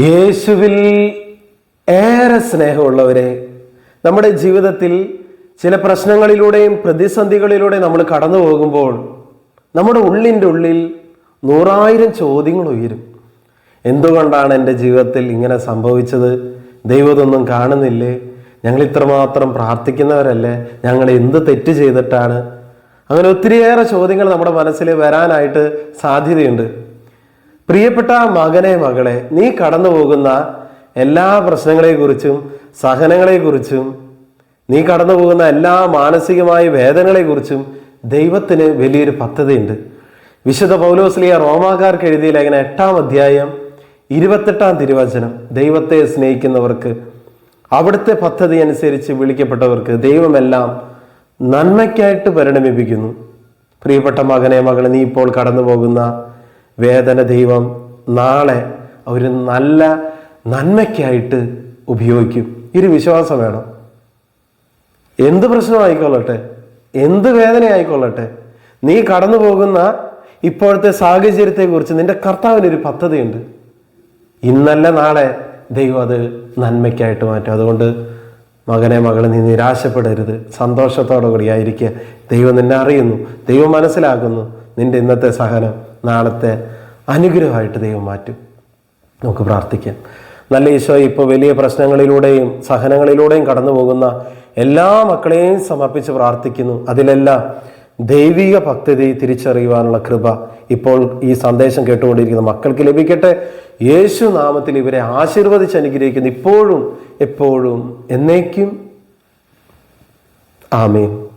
യേശുവിൽ ഏറെ സ്നേഹമുള്ളവരെ നമ്മുടെ ജീവിതത്തിൽ ചില പ്രശ്നങ്ങളിലൂടെയും പ്രതിസന്ധികളിലൂടെയും നമ്മൾ കടന്നു പോകുമ്പോൾ നമ്മുടെ ഉള്ളിന്റെ ഉള്ളിൽ നൂറായിരം ചോദ്യങ്ങൾ ഉയരും. എന്തുകൊണ്ടാണ് എന്റെ ജീവിതത്തിൽ ഇങ്ങനെ സംഭവിച്ചത്? ദൈവതൊന്നും കാണുന്നില്ലേ? ഞങ്ങൾ ഇത്രമാത്രം പ്രാർത്ഥിക്കുന്നവരല്ലേ? ഞങ്ങൾ എന്ത് തെറ്റ് ചെയ്തിട്ടാണ്? അങ്ങനെ ഒത്തിരിയേറെ ചോദ്യങ്ങൾ നമ്മുടെ മനസ്സിൽ വരാനായിട്ട് സാധ്യതയുണ്ട്. പ്രിയപ്പെട്ട മകനെ മകളെ നീ കടന്നു പോകുന്ന എല്ലാ പ്രശ്നങ്ങളെക്കുറിച്ചും സഹനങ്ങളെക്കുറിച്ചും നീ കടന്നു പോകുന്ന എല്ലാ മാനസികമായ വേദനകളെക്കുറിച്ചും ദൈവത്തിന് വലിയൊരു പദ്ധതിയുണ്ട്. വിശുദ്ധ പൗലോസ്ലിയ റോമാക്കാർക്ക് എഴുതിയ ലേഖന എട്ടാം അധ്യായം ഇരുപത്തെട്ടാം തിരുവചനം ദൈവത്തെ സ്നേഹിക്കുന്നവർക്ക് അവിടുത്തെ പദ്ധതി അനുസരിച്ച് വിളിക്കപ്പെട്ടവർക്ക് ദൈവമെല്ലാം നന്മയ്ക്കായിട്ട് പരിണമിപ്പിക്കുന്നു. പ്രിയപ്പെട്ട മകനെ മകളെ നീ ഇപ്പോൾ കടന്നു പോകുന്ന വേദന ദൈവം നാളെ അവർ നല്ല നന്മയ്ക്കായിട്ട് ഉപയോഗിക്കും. ഇതിന് വിശ്വാസം വേണം. എന്ത് പ്രശ്നമായിക്കൊള്ളട്ടെ? എന്ത് വേദന ആയിക്കൊള്ളട്ടെ നീ കടന്നു പോകുന്ന ഇപ്പോഴത്തെ സാഹചര്യത്തെക്കുറിച്ച് നിന്റെ കർത്താവിനൊരു പദ്ധതിയുണ്ട്. ഇന്നല്ല നാളെ ദൈവം അത് നന്മയ്ക്കായിട്ട് മാറ്റും. അതുകൊണ്ട് മകനെ മകളെ നീ നിരാശപ്പെടരുത്. സന്തോഷത്തോടു കൂടി ആയിരിക്കുക. ദൈവം നിന്നെ അറിയുന്നു. ദൈവം മനസ്സിലാക്കുന്നു നിന്റെ ഇന്നത്തെ സഹനം. നാളത്തെ അനുഗ്രഹമായിട്ട് ദൈവം മാറ്റും. നമുക്ക് പ്രാർത്ഥിക്കാം. നല്ല ഈശോ ഇപ്പോൾ വലിയ പ്രശ്നങ്ങളിലൂടെയും സഹനങ്ങളിലൂടെയും കടന്നു പോകുന്ന എല്ലാ മക്കളെയും സമർപ്പിച്ച് പ്രാർത്ഥിക്കുന്നു. അതിലെല്ലാം ദൈവിക ഭക്തി തിരിച്ചറിയുവാനുള്ള കൃപ ഇപ്പോൾ ഈ സന്ദേശം കേട്ടുകൊണ്ടിരിക്കുന്ന മക്കൾക്ക് ലഭിക്കട്ടെ. യേശു നാമത്തിൽ ഇവരെ ആശീർവദിച്ച് അനുഗ്രഹിക്കുന്നു. ഇപ്പോഴും എപ്പോഴും എന്നേക്കും. ആമീൻ.